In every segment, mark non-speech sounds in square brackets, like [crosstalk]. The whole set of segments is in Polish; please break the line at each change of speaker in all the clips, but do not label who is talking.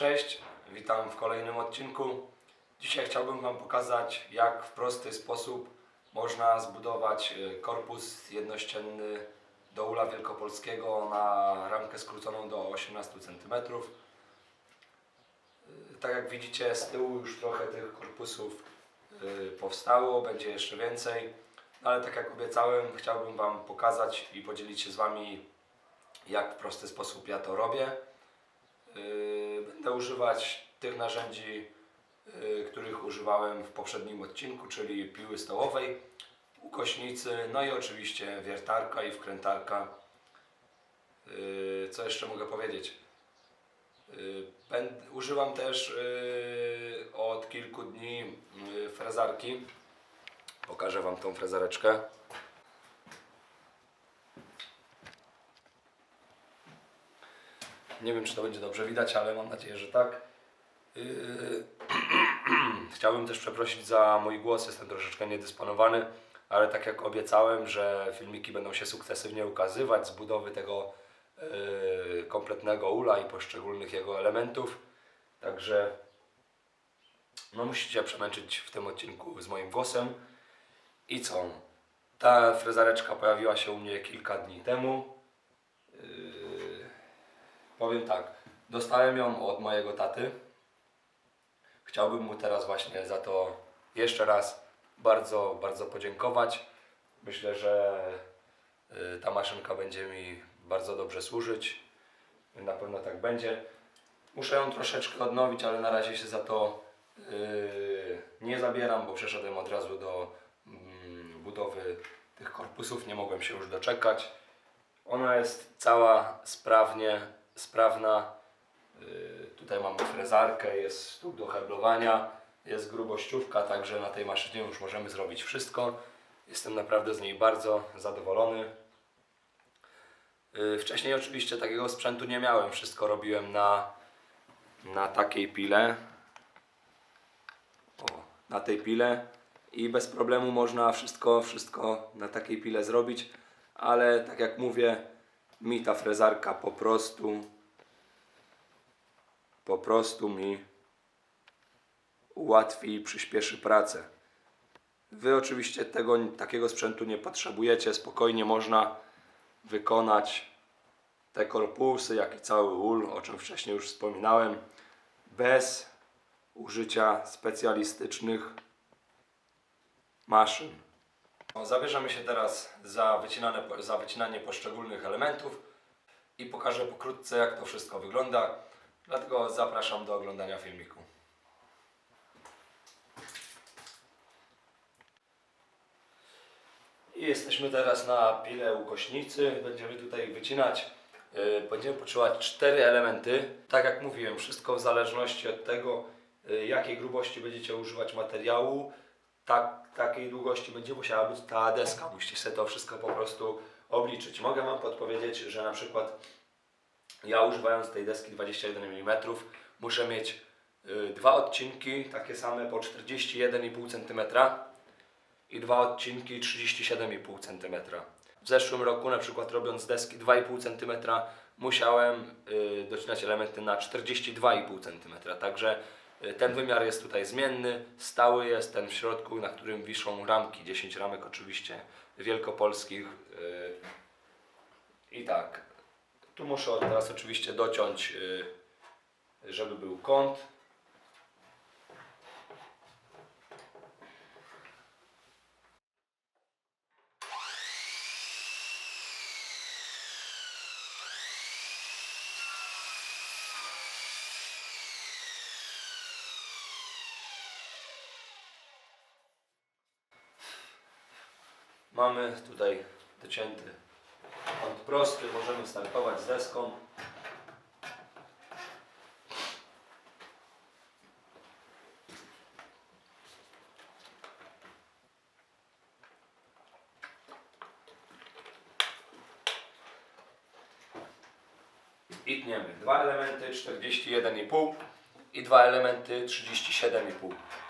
Cześć, witam w kolejnym odcinku. Dzisiaj chciałbym Wam pokazać, jak w prosty sposób można zbudować e, korpus jednościenny do ula wielkopolskiego na ramkę skróconą do 18 cm. E, Tak jak widzicie, z tyłu już trochę tych korpusów e, powstało, będzie jeszcze więcej. No ale tak jak obiecałem, chciałbym Wam pokazać i podzielić się z Wami, jak w prosty sposób ja to robię. Będę używać tych narzędzi, yy, których używałem w poprzednim odcinku, czyli piły stołowej, ukośnicy, no i oczywiście wiertarka i wkrętarka. Yy, Co jeszcze mogę powiedzieć? Będ- Używam też od kilku dni frezarki. Pokażę Wam tą frezareczkę. Nie wiem, czy to będzie dobrze widać, ale mam nadzieję, że tak. Yy, [clears throat] Chciałbym też przeprosić za mój głos, jestem troszeczkę niedysponowany, ale tak jak obiecałem, że filmiki będą się sukcesywnie ukazywać z budowy tego yy, kompletnego ula i poszczególnych jego elementów. Także no musicie przemęczyć w tym odcinku z moim głosem. I co? Ta frezareczka pojawiła się u mnie kilka dni temu. Powiem tak, dostałem ją od mojego taty. Chciałbym mu teraz właśnie za to jeszcze raz bardzo, bardzo podziękować. Myślę, że y, ta maszynka będzie mi bardzo dobrze służyć. Na pewno tak będzie. Muszę ją troszeczkę odnowić, ale na razie się za to y, nie zabieram, bo przeszedłem od razu do mm, budowy tych korpusów. Nie mogłem się już doczekać. Ona jest cała sprawnie, sprawna. Yy, tutaj mamy frezarkę, jest stóp do heblowania, jest grubościówka, także na tej maszynie już możemy zrobić wszystko. Jestem naprawdę z niej bardzo zadowolony. Yy, wcześniej oczywiście takiego sprzętu nie miałem, wszystko robiłem na, na takiej pile. O, na tej pile i bez problemu można wszystko, wszystko na takiej pile zrobić, ale tak jak mówię, mi ta frezarka po prostu po prostu mi ułatwi i przyspieszy pracę. Wy oczywiście tego takiego sprzętu nie potrzebujecie, spokojnie można wykonać te korpusy, jak i cały ul, o czym wcześniej już wspominałem, bez użycia specjalistycznych maszyn. No, Zabierzemy się teraz za, za wycinanie poszczególnych elementów i pokażę pokrótce jak to wszystko wygląda. Dlatego zapraszam do oglądania filmiku. I jesteśmy teraz na pile ukośnicy. Będziemy tutaj wycinać. Yy, Będziemy potrzebować cztery elementy. Tak jak mówiłem, wszystko w zależności od tego, yy, jakiej grubości będziecie używać materiału, tak, takiej długości będzie musiała być ta deska. Musicie sobie to wszystko po prostu obliczyć. Mogę Wam podpowiedzieć, że na przykład ja używając tej deski 21 mm muszę mieć y, dwa odcinki takie same po 41,5 cm i dwa odcinki 37,5 cm. W zeszłym roku na przykład robiąc deski 2,5 cm musiałem y, docinać elementy na 42,5 cm. Także ten wymiar jest tutaj zmienny, stały jest ten w środku, na którym wiszą ramki, 10 ramek oczywiście wielkopolskich. y, I tak, tu muszę teraz oczywiście dociąć, y, żeby był kąt. Mamy tutaj docięty kąt prosty, możemy startować z deską. I tniemy dwa elementy 41,5 i dwa elementy 37,5.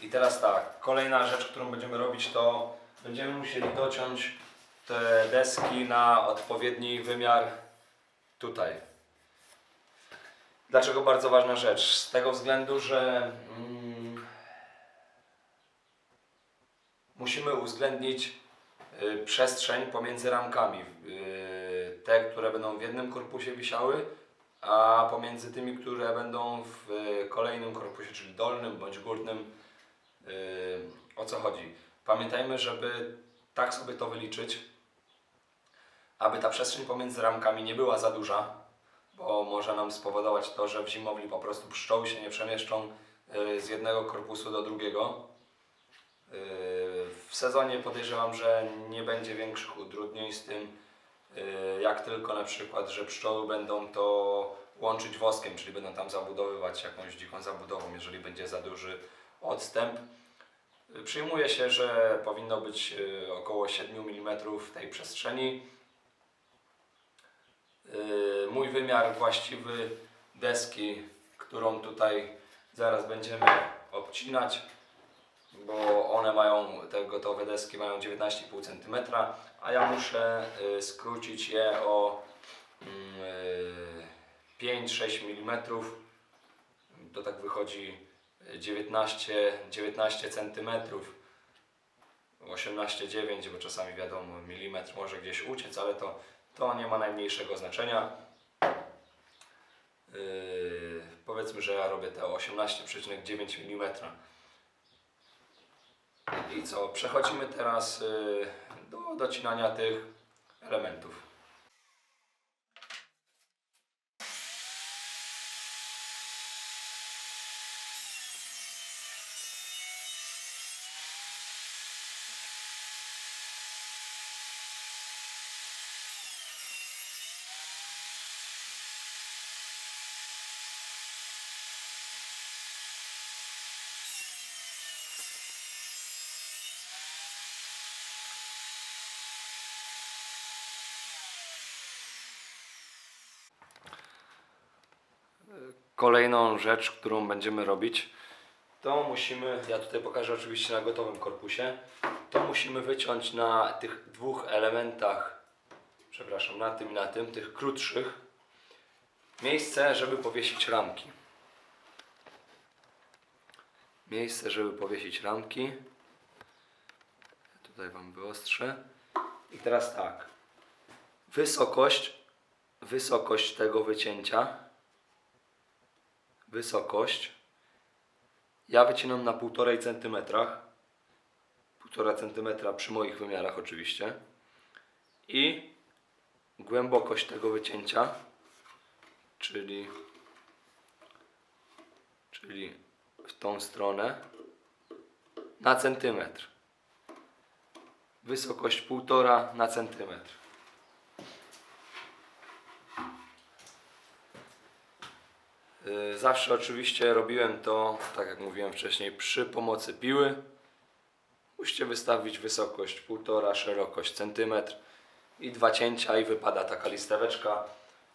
I teraz tak, kolejna rzecz, którą będziemy robić, to będziemy musieli dociąć te deski na odpowiedni wymiar tutaj. Dlaczego bardzo ważna rzecz? Z tego względu, że mm, musimy uwzględnić y, przestrzeń pomiędzy ramkami. Y, te, które będą w jednym korpusie wisiały, a pomiędzy tymi, które będą w y, kolejnym korpusie, czyli dolnym bądź górnym. O co chodzi? Pamiętajmy, żeby tak sobie to wyliczyć, aby ta przestrzeń pomiędzy ramkami nie była za duża, bo może nam spowodować to, że w zimowli po prostu pszczoły się nie przemieszczą y, z jednego korpusu do drugiego. Y, W sezonie podejrzewam, że nie będzie większych utrudnień z tym, y, jak tylko na przykład, że pszczoły będą to łączyć woskiem, czyli będą tam zabudowywać jakąś dziką zabudową, jeżeli będzie za duży odstęp. Przyjmuje się, że powinno być y, około 7 mm tej przestrzeni. Y, Mój wymiar właściwy deski, którą tutaj zaraz będziemy obcinać, bo one mają, te gotowe deski mają 19,5 cm, a ja muszę y, skrócić je o mm, y, 5-6 mm. To tak wychodzi 19, 19 cm. 18,9, bo czasami wiadomo, milimetr może gdzieś uciec, ale to, to nie ma najmniejszego znaczenia. Yy, powiedzmy, że ja robię te 18,9 mm. I co? Przechodzimy teraz yy, do docinania tych elementów. Kolejną rzecz, którą będziemy robić, to musimy, ja tutaj pokażę oczywiście na gotowym korpusie, to musimy wyciąć na tych dwóch elementach, przepraszam, na tym i na tym, tych krótszych, miejsce, żeby powiesić ramki. Miejsce, żeby powiesić ramki. Tutaj Wam wyostrzę. I teraz tak. Wysokość, wysokość tego wycięcia wysokość. Ja wycinam na 1,5 cm. 1,5 cm przy moich wymiarach oczywiście. I głębokość tego wycięcia, czyli, czyli w tą stronę na centymetr. Wysokość 1,5 na centymetr. Zawsze oczywiście robiłem to, tak jak mówiłem wcześniej, przy pomocy piły. Musicie wystawić wysokość 1,5, szerokość centymetr i dwa cięcia i wypada taka listeweczka.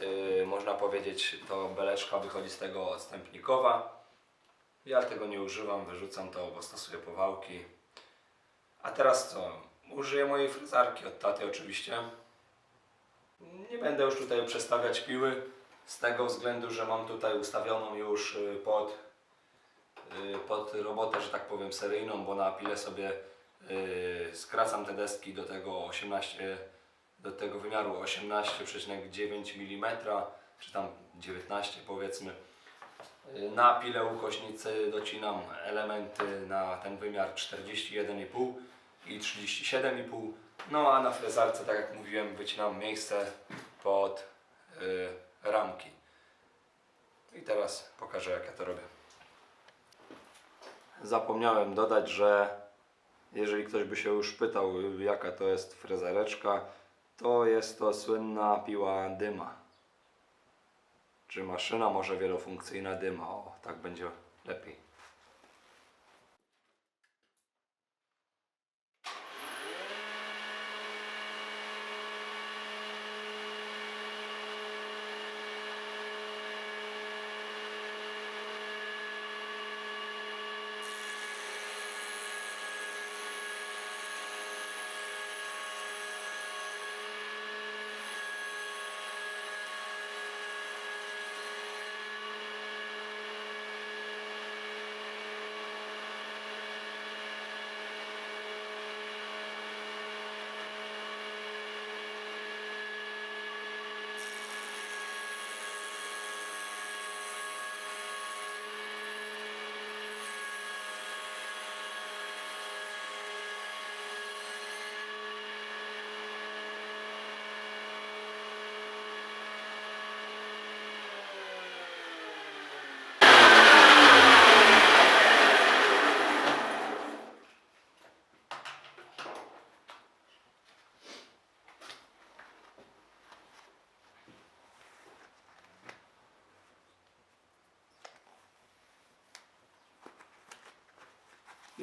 Yy, można powiedzieć, to beleczka wychodzi z tego odstępnikowa. Ja tego nie używam, wyrzucam to, bo stosuję powałki. A teraz co? Użyję mojej fryzarki od taty oczywiście. Nie będę już tutaj przestawiać piły z tego względu, że mam tutaj ustawioną już y, pod, y, pod robotę, że tak powiem, seryjną, bo na pile sobie y, skracam te deski do tego 18, do tego wymiaru 18,9 mm, czy tam 19 powiedzmy. Na pile ukośnicy docinam elementy na ten wymiar 41,5 i 37,5. No a na frezarce, tak jak mówiłem, wycinam miejsce pod y, ramki. I teraz pokażę jak ja to robię. Zapomniałem dodać, że jeżeli ktoś by się już pytał jaka to jest frezareczka, to jest to słynna piła dyma. Czy maszyna może wielofunkcyjna dyma? O, tak będzie lepiej.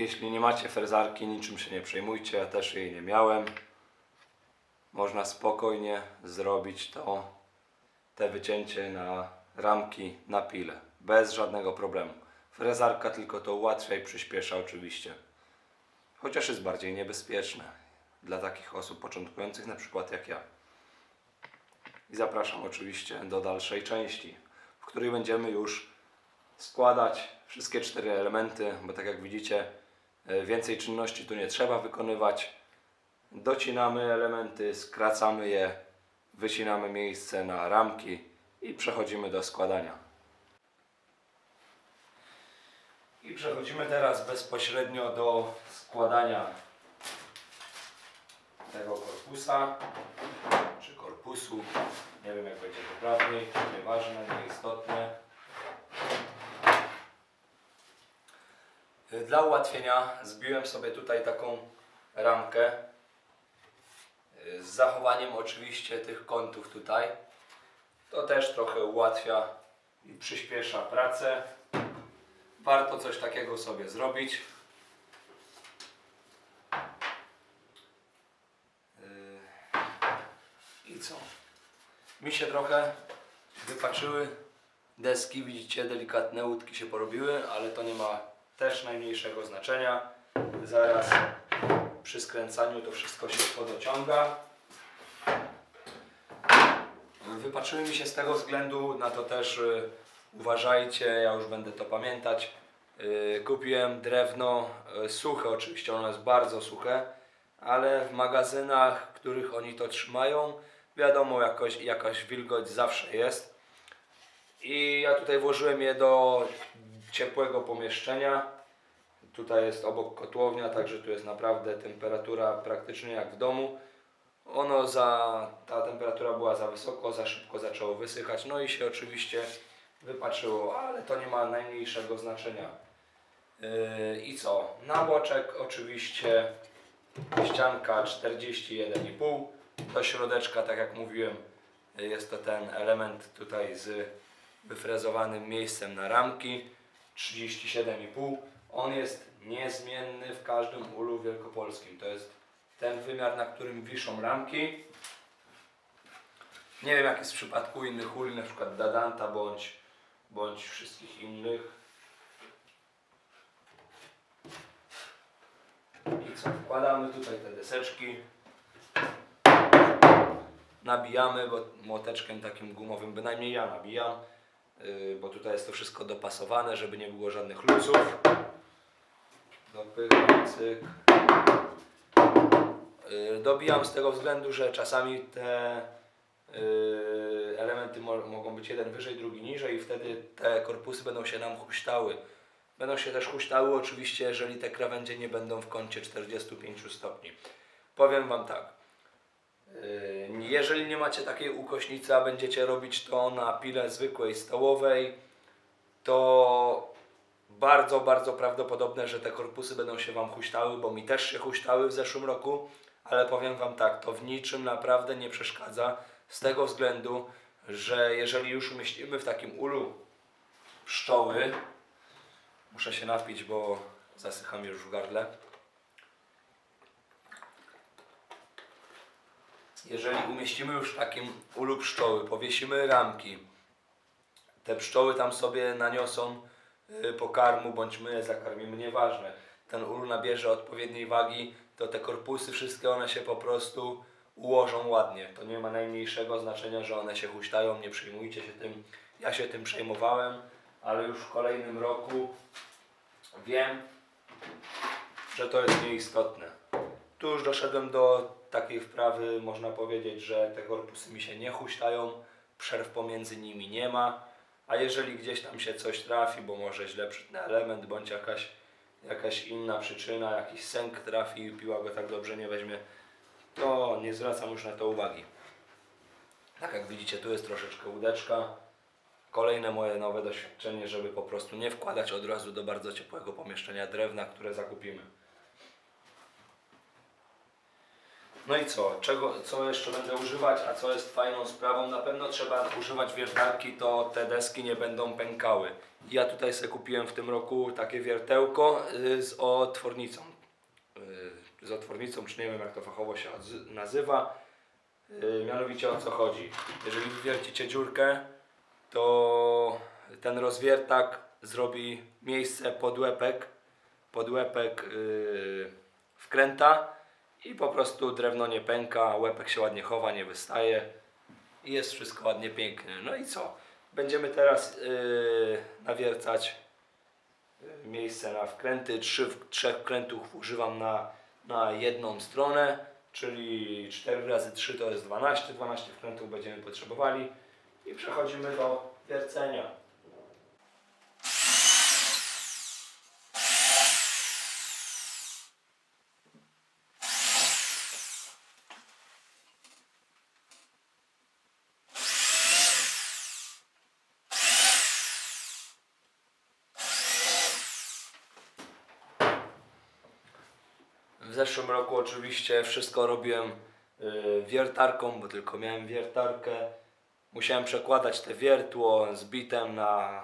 Jeśli nie macie frezarki, niczym się nie przejmujcie, ja też jej nie miałem. Można spokojnie zrobić to, te wycięcie na ramki na pile, bez żadnego problemu. Frezarka tylko to ułatwia i przyspiesza oczywiście. Chociaż jest bardziej niebezpieczne dla takich osób początkujących, na przykład jak ja. I zapraszam oczywiście do dalszej części, w której będziemy już składać wszystkie cztery elementy, bo tak jak widzicie, więcej czynności tu nie trzeba wykonywać. Docinamy elementy, skracamy je, wycinamy miejsce na ramki i przechodzimy do składania. I przechodzimy teraz bezpośrednio do składania tego korpusa, czy korpusu, nie wiem jak będzie poprawniej, nieważne, nieistotne. Dla ułatwienia zbiłem sobie tutaj taką ramkę z zachowaniem oczywiście tych kątów tutaj. To też trochę ułatwia i przyspiesza pracę. Warto coś takiego sobie zrobić. Yy, I co? Mi się trochę wypaczyły deski, widzicie, delikatne łódki się porobiły, ale to nie ma też najmniejszego znaczenia. Zaraz przy skręcaniu to wszystko się podociąga. Wypaczyły mi się z tego względu, na to też y, uważajcie, ja już będę to pamiętać. Y, kupiłem drewno y, suche, oczywiście ono jest bardzo suche, ale w magazynach, w których oni to trzymają, wiadomo, jakoś, jakaś wilgoć zawsze jest. I ja tutaj włożyłem je do ciepłego pomieszczenia. Tutaj jest obok kotłownia, także tu jest naprawdę temperatura praktycznie jak w domu. Ono za, ta temperatura była za wysoko, za szybko zaczęło wysychać, no i się oczywiście wypaczyło, ale to nie ma najmniejszego znaczenia. Yy, I co? Na boczek oczywiście ścianka 41,5 do środeczka, tak jak mówiłem, jest to ten element tutaj z wyfrezowanym miejscem na ramki 37,5 on jest niezmienny w każdym ulu wielkopolskim. To jest ten wymiar na którym wiszą ramki. Nie wiem jak jest w przypadku innych uli, na przykład Dadanta bądź, bądź wszystkich innych. I co, wkładamy tutaj te deseczki. Nabijamy, bo młoteczkiem takim gumowym, bynajmniej ja nabijam, bo tutaj jest to wszystko dopasowane, żeby nie było żadnych luzów. Dopycham, cyk. Yy, dobijam z tego względu, że czasami te yy, elementy mo mogą być jeden wyżej, drugi niżej i wtedy te korpusy będą się nam huśtały. Będą się też huśtały oczywiście, jeżeli te krawędzie nie będą w kącie 45 stopni. Powiem Wam tak. Yy, Jeżeli nie macie takiej ukośnicy, a będziecie robić to na pile zwykłej stołowej, to bardzo, bardzo prawdopodobne, że te korpusy będą się Wam huśtały, bo mi też się huśtały w zeszłym roku, ale powiem Wam tak, to w niczym naprawdę nie przeszkadza z tego względu, że jeżeli już umieścimy w takim ulu pszczoły, muszę się napić, bo zasycham już w gardle. Jeżeli umieścimy już takim ulu pszczoły, powiesimy ramki, te pszczoły tam sobie naniosą y, pokarmu, bądź my je zakarmimy, nieważne. Ten ul nabierze odpowiedniej wagi, to te korpusy wszystkie one się po prostu ułożą ładnie. To nie ma najmniejszego znaczenia, że one się huśtają, nie przejmujcie się tym. Ja się tym przejmowałem, ale już w kolejnym roku wiem, że to jest nieistotne. Tu już doszedłem do takiej wprawy, można powiedzieć, że te korpusy mi się nie huśtają, przerw pomiędzy nimi nie ma, a jeżeli gdzieś tam się coś trafi, bo może źle przytnę element, bądź jakaś, jakaś inna przyczyna, jakiś sęk trafi i piła go tak dobrze nie weźmie, to nie zwracam już na to uwagi. Tak jak widzicie, tu jest troszeczkę łódeczka. Kolejne moje nowe doświadczenie, żeby po prostu nie wkładać od razu do bardzo ciepłego pomieszczenia drewna, które zakupimy. No i co? Czego, co jeszcze będę używać, a co jest fajną sprawą? Na pewno trzeba używać wiertarki, to te deski nie będą pękały. Ja tutaj sobie kupiłem w tym roku takie wiertełko y, z otwornicą. Y, Z otwornicą, czy nie wiem jak to fachowo się nazywa. Y, Mianowicie o co chodzi? Jeżeli wywiercicie dziurkę, to ten rozwiertak zrobi miejsce pod łepek, pod łepek wkręta i po prostu drewno nie pęka, łepek się ładnie chowa, nie wystaje i jest wszystko ładnie pięknie. No i co? Będziemy teraz yy, nawiercać yy, miejsce na wkręty. Trzy, trzech wkrętów używam na, na jedną stronę, czyli 4 razy 3 to jest 12. 12 wkrętów będziemy potrzebowali i przechodzimy do wiercenia. W zeszłym roku oczywiście wszystko robiłem y, wiertarką, bo tylko miałem wiertarkę. Musiałem przekładać te wiertło z bitem na,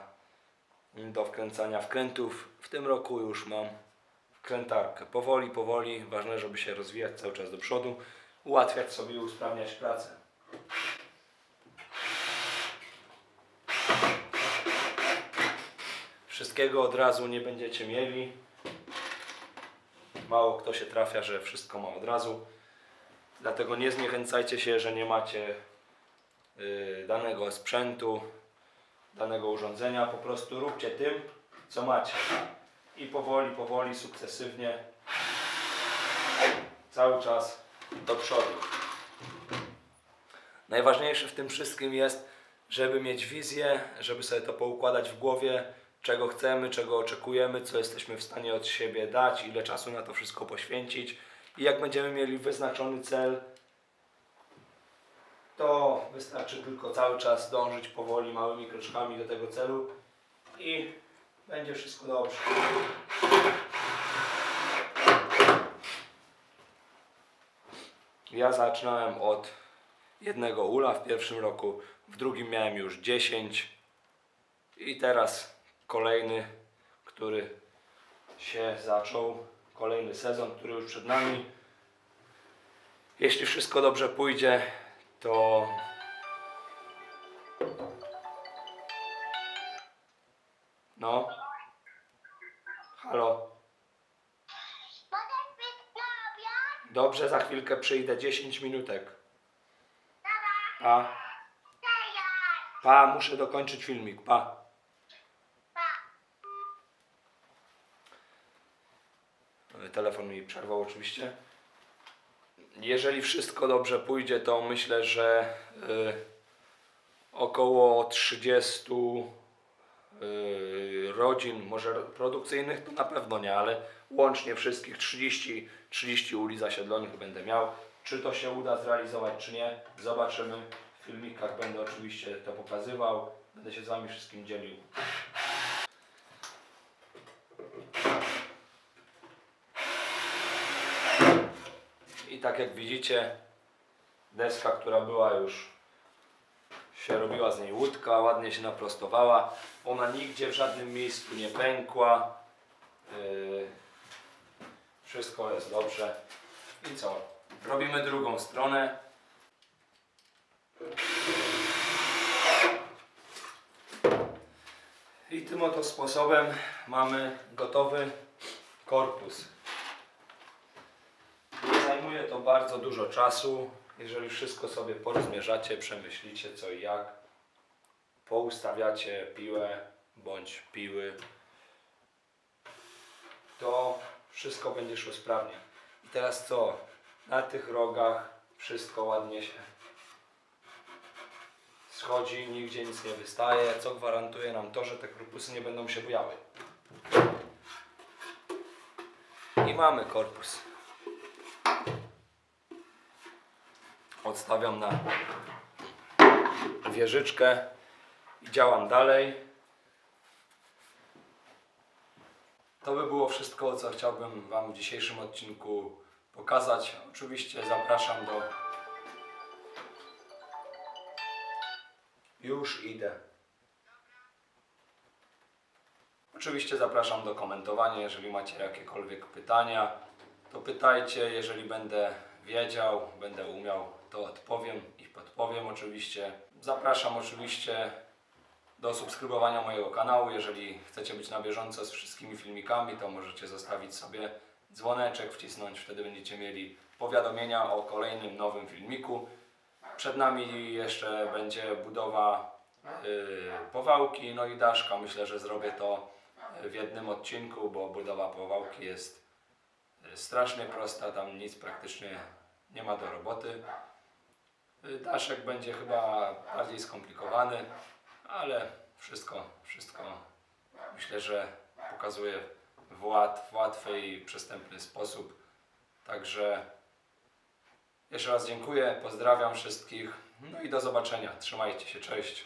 do wkręcania wkrętów. W tym roku już mam wkrętarkę. Powoli, powoli. Ważne, żeby się rozwijać cały czas do przodu. Ułatwiać sobie usprawniać pracę. Wszystkiego od razu nie będziecie mieli. Mało kto się trafia, że wszystko ma od razu. Dlatego nie zniechęcajcie się, że nie macie y, danego sprzętu, danego urządzenia. Po prostu róbcie tym, co macie. I powoli, powoli, sukcesywnie, cały czas do przodu. Najważniejsze w tym wszystkim jest, żeby mieć wizję, żeby sobie to poukładać w głowie, czego chcemy, czego oczekujemy, co jesteśmy w stanie od siebie dać, ile czasu na to wszystko poświęcić. I jak będziemy mieli wyznaczony cel, to wystarczy tylko cały czas dążyć powoli, małymi kroczkami do tego celu i będzie wszystko dobrze. Ja zaczynałem od jednego ula w pierwszym roku, w drugim miałem już 10 i teraz kolejny, który się zaczął, kolejny sezon, który już przed nami. Jeśli wszystko dobrze pójdzie, to no. Halo. Dobrze, za chwilkę przyjdę 10 minutek. Pa. Pa, muszę dokończyć filmik. Pa. Telefon mi przerwał oczywiście. Jeżeli wszystko dobrze pójdzie, to myślę, że y, około 30 y, rodzin, może produkcyjnych to na pewno nie, ale łącznie wszystkich 30, 30 uli zasiedlonych będę miał. Czy to się uda zrealizować, czy nie, zobaczymy. W filmikach będę oczywiście to pokazywał. Będę się z Wami wszystkim dzielił. I tak jak widzicie, deska, która była już się robiła z niej łódka, ładnie się naprostowała. Ona nigdzie w żadnym miejscu nie pękła. Yy, wszystko jest dobrze. I co? Robimy drugą stronę. I tym oto sposobem mamy gotowy korpus. To bardzo dużo czasu. Jeżeli wszystko sobie porozmierzacie, przemyślicie co i jak, poustawiacie piłę bądź piły, to wszystko będzie szło sprawnie. I teraz co? Na tych rogach wszystko ładnie się schodzi, nigdzie nic nie wystaje, co gwarantuje nam to, że te korpusy nie będą się bujały. I mamy korpus. Odstawiam na wieżyczkę i działam dalej. To by było wszystko, co chciałbym Wam w dzisiejszym odcinku pokazać. Oczywiście zapraszam do. Już idę. Oczywiście zapraszam do komentowania, jeżeli macie jakiekolwiek pytania, to pytajcie, jeżeli będę wiedział, będę umiał, to odpowiem i podpowiem oczywiście. Zapraszam oczywiście do subskrybowania mojego kanału, jeżeli chcecie być na bieżąco z wszystkimi filmikami, to możecie zostawić sobie dzwoneczek, wcisnąć, wtedy będziecie mieli powiadomienia o kolejnym nowym filmiku. Przed nami jeszcze będzie budowa yy, powałki, no i daszka. Myślę, że zrobię to w jednym odcinku, bo budowa powałki jest y, strasznie prosta, tam nic praktycznie nie ma do roboty. Y, Daszek będzie chyba bardziej skomplikowany, ale wszystko, wszystko myślę, że pokazuję w, łat, w łatwy i przystępny sposób. Także jeszcze raz dziękuję, pozdrawiam wszystkich, no i do zobaczenia. Trzymajcie się, cześć.